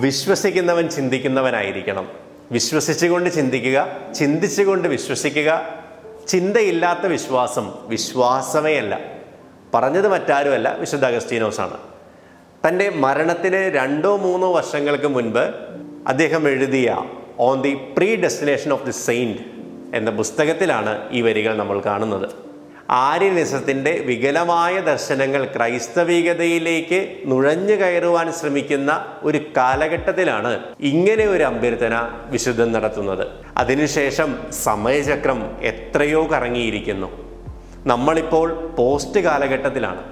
വിശ്വസിക്കുന്നവൻ ചിന്തിക്കുന്നവനായിരിക്കണം. വിശ്വസിച്ചുകൊണ്ട് ചിന്തിക്കുക ചിന്തിച്ചുകൊണ്ട് വിശ്വസിക്കുക. ചിന്തയില്ലാത്ത വിശ്വാസം വിശ്വാസമേ അല്ല. പറഞ്ഞത് മറ്റാരുമല്ല വിശുദ്ധ അഗസ്റ്റീനോസാണ് തന്റെ മരണത്തിന് രണ്ടോ മൂന്നോ വർഷങ്ങൾക്ക് മുൻപ് അദ്ദേഹം എഴുതിയ on the predestination of the saint എന്ന പുസ്തകത്തിലാണ് ഈ വരികൾ നമ്മൾ കാണുന്നത്. ആര്യനിസത്തിന്റെ വികലമായ ദർശനങ്ങൾ ക്രൈസ്തവികതയിലേക്ക് നുഴഞ്ഞു കയറുവാൻ ശ്രമിക്കുന്ന ഒരു കാലഘട്ടത്തിലാണ് ഇങ്ങനെ ഒരു അഭ്യർത്ഥന വിശുദ്ധം നടത്തുന്നത്. അതിനുശേഷം സമയചക്രം എത്രയോ കറങ്ങിയിരിക്കുന്നു. നമ്മളിപ്പോൾ പോസ്റ്റ് കാലഘട്ടത്തിലാണ്.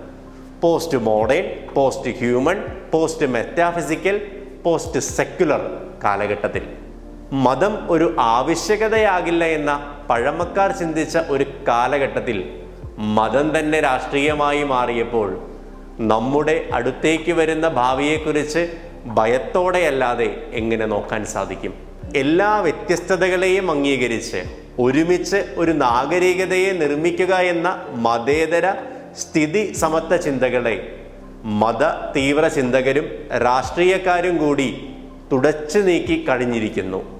Post modern post human post metaphysical post secular കാലഘട്ടത്തിൽ. മതം ഒരു ആവശ്യകതയാകില്ല എന്ന പഴമക്കാർ ചിന്തിച്ച ഒരു കാലഘട്ടത്തിൽ മതം തന്നെ രാഷ്ട്രീയമായി മാറിയപ്പോൾ നമ്മുടെ അടുത്തേക്ക് വരുന്ന ഭാവിയെക്കുറിച്ച് ഭയത്തോടെയല്ലാതെ എങ്ങനെ നോക്കാൻ സാധിക്കും? എല്ലാ വ്യത്യസ്തതകളെയും അംഗീകരിച്ച് ഒരുമിച്ച് ഒരു നാഗരികതയെ നിർമ്മിക്കുക എന്ന മതേതര സ്ഥിതി സമത്വ ചിന്തകളെ മത തീവ്ര ചിന്തകരും രാഷ്ട്രീയക്കാരും കൂടി തുടച്ചു നീക്കി കഴിഞ്ഞിരിക്കുന്നു.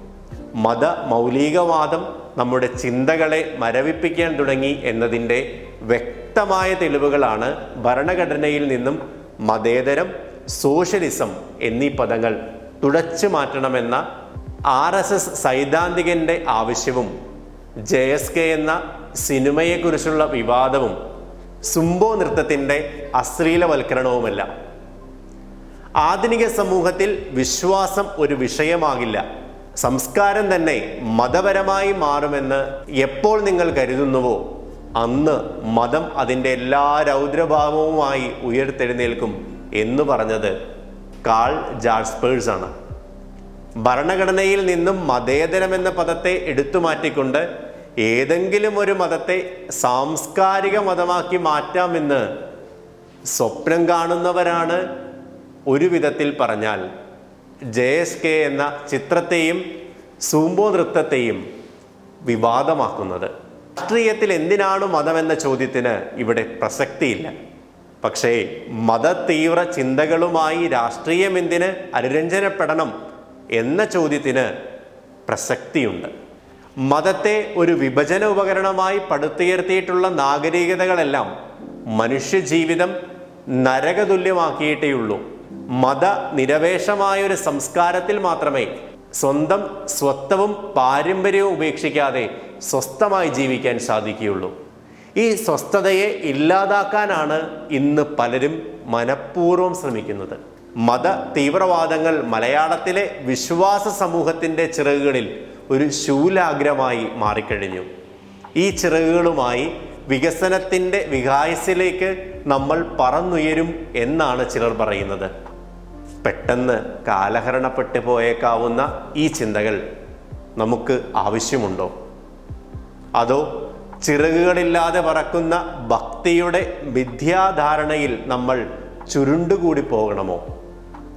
മത മൗലികവാദം നമ്മുടെ ചിന്തകളെ മരവിപ്പിക്കാൻ തുടങ്ങി എന്നതിന്റെ വ്യക്തമായ തെളിവുകളാണ് ഭരണഘടനയിൽ നിന്നും മതേതരം സോഷ്യലിസം എന്നീ പദങ്ങൾ തുടച്ചു മാറ്റണമെന്ന ആർ എസ് എസ് സൈദ്ധാന്തികന്റെ ആവശ്യവും ജെ എസ് കെ എന്ന സിനിമയെക്കുറിച്ചുള്ള വിവാദവും സുംബോ നൃത്തത്തിന്റെ അശ്ലീലവൽക്കരണവുമല്ല. ആധുനിക സമൂഹത്തിൽ വിശ്വാസം ഒരു വിഷയമാകില്ല. സംസ്കാരം തന്നെ മതപരമായി മാറുമെന്ന് എപ്പോൾ നിങ്ങൾ കരുതുന്നുവോ? അന്ന് മതം അതിന്റെ എല്ലാ രൗദ്രഭാവവുമായി ഉയർത്തെഴുന്നേൽക്കും എന്ന് പറഞ്ഞത് കാൾ ജാർസ്പേഴ്സ് ആണ് ഭരണഘടനയിൽ നിന്നും മതേതരം എന്ന പദത്തെ എടുത്തു മാറ്റിക്കൊണ്ട് ഏതെങ്കിലും ഒരു മതത്തെ സാംസ്കാരിക മതമാക്കി മാറ്റാമെന്ന് സ്വപ്നം കാണുന്നവരാണ് ഒരു വിധത്തിൽ പറഞ്ഞാൽ ജെ എസ് കെ എന്ന ചിത്രത്തെയും സൂമ്പോ നൃത്തത്തെയും വിവാദമാക്കുന്നത്. രാഷ്ട്രീയത്തിൽ എന്തിനാണ് മതമെന്ന ചോദ്യത്തിന് ഇവിടെ പ്രസക്തിയില്ല. പക്ഷേ മത തീവ്ര ചിന്തകളുമായി രാഷ്ട്രീയം എന്തിന് അനുരഞ്ജനപ്പെടണം എന്ന ചോദ്യത്തിന് പ്രസക്തിയുണ്ട്. മതത്തെ ഒരു വിഭജന ഉപകരണമായി പടുത്തുയർത്തിയിട്ടുള്ള നാഗരികതകളെല്ലാം മനുഷ്യജീവിതം നരകതുല്യമാക്കിയിട്ടേയുള്ളൂ. മത നിരവേശമായ ഒരു സംസ്കാരത്തിൽ മാത്രമേ സ്വന്തം സ്വത്വവും പാരമ്പര്യവും ഉപേക്ഷിക്കാതെ സ്വസ്ഥമായി ജീവിക്കാൻ സാധിക്കുകയുള്ളൂ. ഈ സ്വസ്ഥതയെ ഇല്ലാതാക്കാനാണ് ഇന്ന് പലരും മനഃപൂർവം ശ്രമിക്കുന്നത്. മത തീവ്രവാദങ്ങൾ മലയാളത്തിലെ വിശ്വാസ സമൂഹത്തിന്റെ ചിറകുകളിൽ ഒരു ശൂലാഗ്രമായി മാറിക്കഴിഞ്ഞു. ഈ ചിറകുകളുമായി വികസനത്തിന്റെ വികായസിലേക്ക് നമ്മൾ പറന്നുയരും എന്നാണ് ചിലർ പറയുന്നത്. പെട്ടെന്ന് കാലഹരണപ്പെട്ടു പോയേക്കാവുന്ന ഈ ചിന്തകൾ നമുക്ക് ആവശ്യമുണ്ടോ? അതോ ചിറകുകളില്ലാതെ പറക്കുന്ന ഭക്തിയുടെ മിഥ്യാധാരണയിൽ നമ്മൾ ചുരുണ്ടുകൂടി പോകണമോ?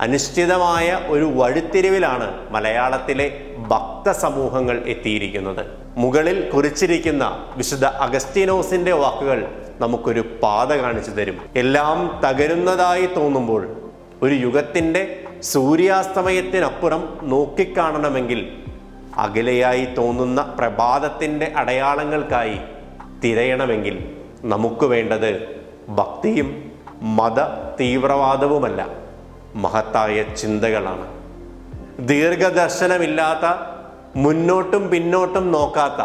അനിശ്ചിതമായ ഒരു വഴിത്തിരിവിലാണ് മലയാളത്തിലെ ഭക്ത സമൂഹങ്ങൾ എത്തിയിരിക്കുന്നത്. മുകളിൽ കുറിച്ചിരിക്കുന്ന വിശുദ്ധ അഗസ്റ്റിനോസിന്റെ വാക്കുകൾ നമുക്കൊരു പാത കാണിച്ചു തരും. എല്ലാം തകരുന്നതായി തോന്നുമ്പോൾ ഒരു യുഗത്തിന്റെ സൂര്യാസ്തമയത്തിനപ്പുറം നോക്കിക്കാണണമെങ്കിൽ അകലെയായി തോന്നുന്ന പ്രഭാതത്തിന്റെ അടയാളങ്ങൾക്കായി തിരയണമെങ്കിൽ നമുക്ക് വേണ്ടത് ഭക്തിയും മത തീവ്രവാദവുമല്ല. മഹത്തായ ചിന്തകളാണ്. ദീർഘദർശനമില്ലാത്ത മുന്നോട്ടും പിന്നോട്ടും നോക്കാത്ത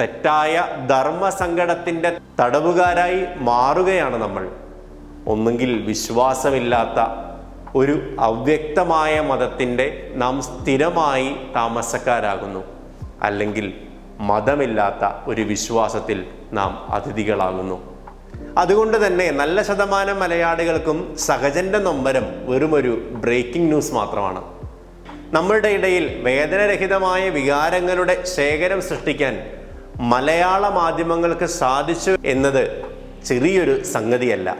തെറ്റായ ധർമ്മസങ്കടത്തിന്റെ തടവുകാരായി മാറുകയാണ് നമ്മൾ. ഒന്നുകിൽ വിശ്വാസമില്ലാത്ത ഒരു അവ്യക്തമായ മതത്തിന്റെ നാം സ്ഥിരമായി താമസക്കാരാകുന്നു. അല്ലെങ്കിൽ മതമില്ലാത്ത ഒരു വിശ്വാസത്തിൽ നാം അതിഥികളാകുന്നു. അതുകൊണ്ട് തന്നെ നല്ല ശതമാനം മലയാളികൾക്കും സഹജന്റെ നൊമ്പരം വെറുമൊരു ബ്രേക്കിംഗ് ന്യൂസ് മാത്രമാണ്. നമ്മളുടെ ഇടയിൽ വേദനരഹിതമായ വികാരങ്ങളുടെ ശേഖരം സൃഷ്ടിക്കാൻ മലയാള മാധ്യമങ്ങൾക്ക് സാധിച്ചു എന്നത് ചെറിയൊരു സംഗതിയല്ല.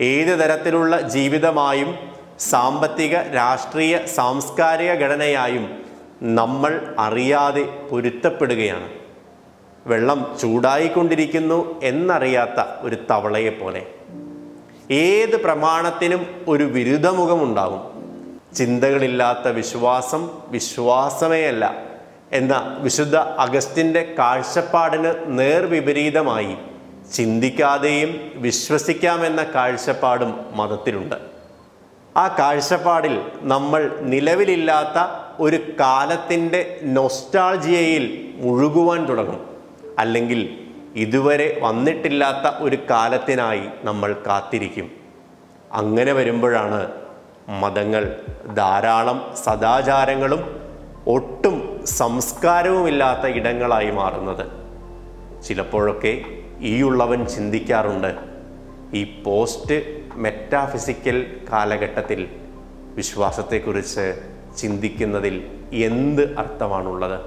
ഏത് തരത്തിലുള്ള ജീവിതമായും സാമ്പത്തിക രാഷ്ട്രീയ സാംസ്കാരിക ഘടനയായും നമ്മൾ അറിയാതെ പൊരുത്തപ്പെടുകയാണ്. വെള്ളം ചൂടായിക്കൊണ്ടിരിക്കുന്നു എന്നറിയാത്ത ഒരു തവളയെ പോലെ ഏത് പ്രമാണത്തിനും ഒരു വിരുദ്ധമുഖമുണ്ടാകും. ചിന്തകളില്ലാത്ത വിശ്വാസം വിശ്വാസമേ അല്ല എന്ന വിശുദ്ധ അഗസ്റ്റിന്റെ കാഴ്ചപ്പാടിന് നേർവിപരീതമായി ചിന്തിക്കാതെയും വിശ്വസിക്കാമെന്ന കാഴ്ചപ്പാടും മതത്തിലുണ്ട്. ആ കാഴ്ചപ്പാടിൽ നമ്മൾ നിലവിലില്ലാത്ത ഒരു കാലത്തിന്റെ നൊസ്റ്റാൾജിയയിൽ മുഴുകുവാൻ തുടങ്ങും. അല്ലെങ്കിൽ ഇതുവരെ വന്നിട്ടില്ലാത്ത ഒരു കാലത്തിനായി നമ്മൾ കാത്തിരിക്കും. അങ്ങനെ വരുമ്പോഴാണ് മതങ്ങൾ ധാരാളം സദാചാരങ്ങളും ഒട്ടും സംസ്കാരവുമില്ലാത്ത ഇടങ്ങളായി മാറുന്നത്. ചിലപ്പോഴൊക്കെ ഈ ഉള്ളവൻ ചിന്തിക്കാറുണ്ട് ഈ പോസ്റ്റ് മെറ്റാഫിസിക്കൽ കാലഘട്ടത്തിൽ വിശ്വാസത്തെക്കുറിച്ച് ചിന്തിക്കുന്നതിൽ എന്ത് അർത്ഥമാണുള്ളത്?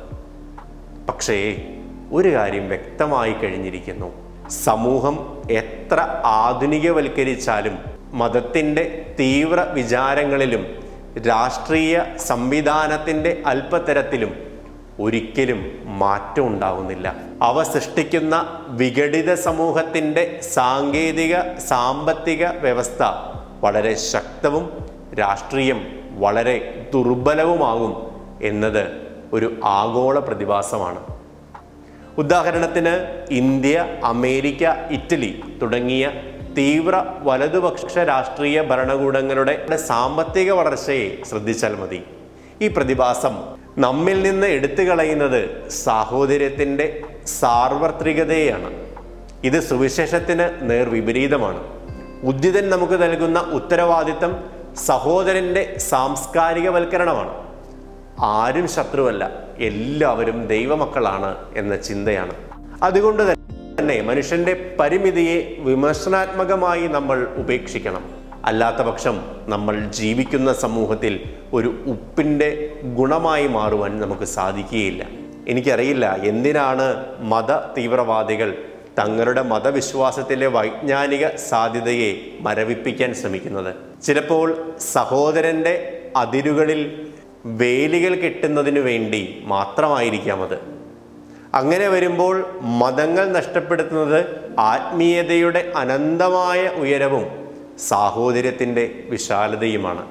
പക്ഷേ ഒരു കാര്യം വ്യക്തമായി കഴിഞ്ഞിരിക്കുന്നു. സമൂഹം എത്ര ആധുനികവൽക്കരിച്ചാലും മതത്തിന്റെ തീവ്ര വിചാരങ്ങളിലും രാഷ്ട്രീയ സംവിധാനത്തിന്റെ അല്പത്തരത്തിലും ഒരിക്കലും മാറ്റം ഉണ്ടാകുന്നില്ല അവ സൃഷ്ടിക്കുന്ന വിഘടിത സമൂഹത്തിന്റെ സാങ്കേതിക സാമ്പത്തിക വ്യവസ്ഥ വളരെ ശക്തവും രാഷ്ട്രീയം വളരെ ദുർബലവുമാകും എന്നത് ഒരു ആഗോള പ്രതിഭാസമാണ്. ഉദാഹരണത്തിന് ഇന്ത്യ അമേരിക്ക ഇറ്റലി തുടങ്ങിയ തീവ്ര വലതുപക്ഷ രാഷ്ട്രീയ ഭരണകൂടങ്ങളുടെ സാമ്പത്തിക വളർച്ചയെ ശ്രദ്ധിച്ചാൽ മതി. ഈ പ്രതിഭാസം നമ്മിൽ നിന്ന് എടുത്തു കളയുന്നത് സാഹോദര്യത്തിന്റെ സാർവത്രികതയെയാണ്. ഇത് സുവിശേഷത്തിന് നേർവിപരീതമാണ് ഉദ്ധിതൻ നമുക്ക് നൽകുന്ന ഉത്തരവാദിത്തം സഹോദരന്റെ സാംസ്കാരികവൽക്കരണമാണ്. ആരും ശത്രുവല്ല എല്ലാവരും ദൈവമക്കളാണ് എന്ന ചിന്തയാണ്. അതുകൊണ്ട് തന്നെ മനുഷ്യന്റെ പരിമിതിയെ വിമർശനാത്മകമായി നമ്മൾ ഉപേക്ഷിക്കണം. അല്ലാത്ത പക്ഷം നമ്മൾ ജീവിക്കുന്ന സമൂഹത്തിൽ ഒരു ഉപ്പിന്റെ ഗുണമായി മാറുവാൻ നമുക്ക് സാധിക്കുകയില്ല. എനിക്കറിയില്ല എന്തിനാണ് മത തീവ്രവാദികൾ തങ്ങളുടെ മതവിശ്വാസത്തിലെ വൈജ്ഞാനിക സാധ്യതയെ മരവിപ്പിക്കാൻ ശ്രമിക്കുന്നത്. ചിലപ്പോൾ സഹോദരന്റെ അതിരുകളിൽ വേലികൾ കെട്ടുന്നതിനു വേണ്ടി മാത്രമായിരിക്കാം അത്. അങ്ങനെ വരുമ്പോൾ മതങ്ങൾ നഷ്ടപ്പെടുത്തുന്നത് ആത്മീയതയുടെ അനന്തമായ ഉയരവും സാഹോദര്യത്തിന്റെ വിശാലതയുമാണ്.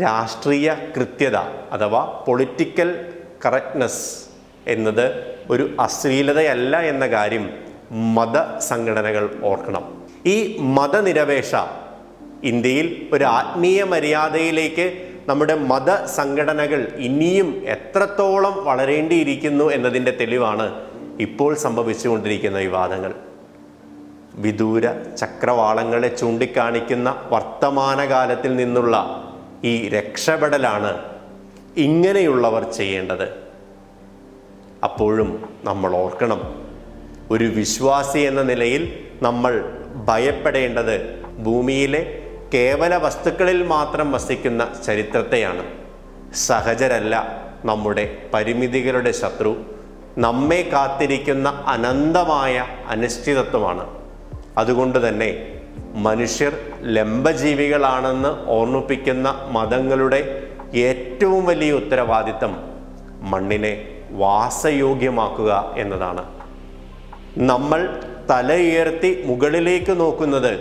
രാഷ്ട്രീയ കൃത്യത അഥവാ പൊളിറ്റിക്കൽ കറക്റ്റ്നെസ് എന്നത് ഒരു അശ്ലീലതയല്ല എന്ന കാര്യം മത സംഘടനകൾ ഓർക്കണം. ഈ മതനിരപേക്ഷ ഇന്ത്യയിൽ ഒരു ആത്മീയ മര്യാദയിലേക്ക് നമ്മുടെ മത സംഘടനകൾ ഇനിയും എത്രത്തോളം വളരേണ്ടിയിരിക്കുന്നു എന്നതിന്റെ തെളിവാണ് ഇപ്പോൾ സംഭവിച്ചുകൊണ്ടിരിക്കുന്ന വിവാദങ്ങൾ. വിദൂര ചക്രവാളങ്ങളെ ചൂണ്ടിക്കാണിക്കുന്ന വർത്തമാനകാലത്തിൽ നിന്നുള്ള ഈ രക്ഷപ്പെടലാണ് ഇങ്ങനെയുള്ളവർ ചെയ്യേണ്ടത്. അപ്പോഴും നമ്മൾ ഓർക്കണം ഒരു വിശ്വാസി എന്ന നിലയിൽ നമ്മൾ ഭയപ്പെടേണ്ടത് ഭൂമിയിലെ കേവല വസ്തുക്കളിൽ മാത്രം വസിക്കുന്ന ചരിത്രത്തെയാണ്. സഹജരല്ല നമ്മുടെ പരിമിതികളുടെ ശത്രു നമ്മെ കാത്തിരിക്കുന്ന അനന്തമായ അനിശ്ചിതത്വമാണ്. അതുകൊണ്ട് തന്നെ മനുഷ്യർ ലംബജീവികളാണെന്ന് ഓർമ്മിപ്പിക്കുന്ന മതങ്ങളുടെ ഏറ്റവും വലിയ ഉത്തരവാദിത്തം മണ്ണിനെ വാസയോഗ്യമാക്കുക എന്നതാണ്. നമ്മൾ തലയുയർത്തി മുകളിലേക്ക് നോക്കുന്നത്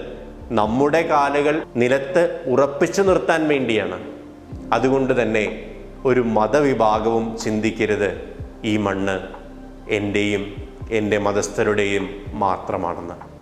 നമ്മുടെ കാലുകൾ നിലത്ത് ഉറപ്പിച്ചു നിർത്താൻ വേണ്ടിയാണ്. അതുകൊണ്ട് തന്നെ ഒരു മതവിഭാഗവും ചിന്തിക്കരുത്. ഈ മണ്ണ് എന്റെയും എന്റെ മതസ്ഥരുടെയും മാത്രമാണെന്ന്.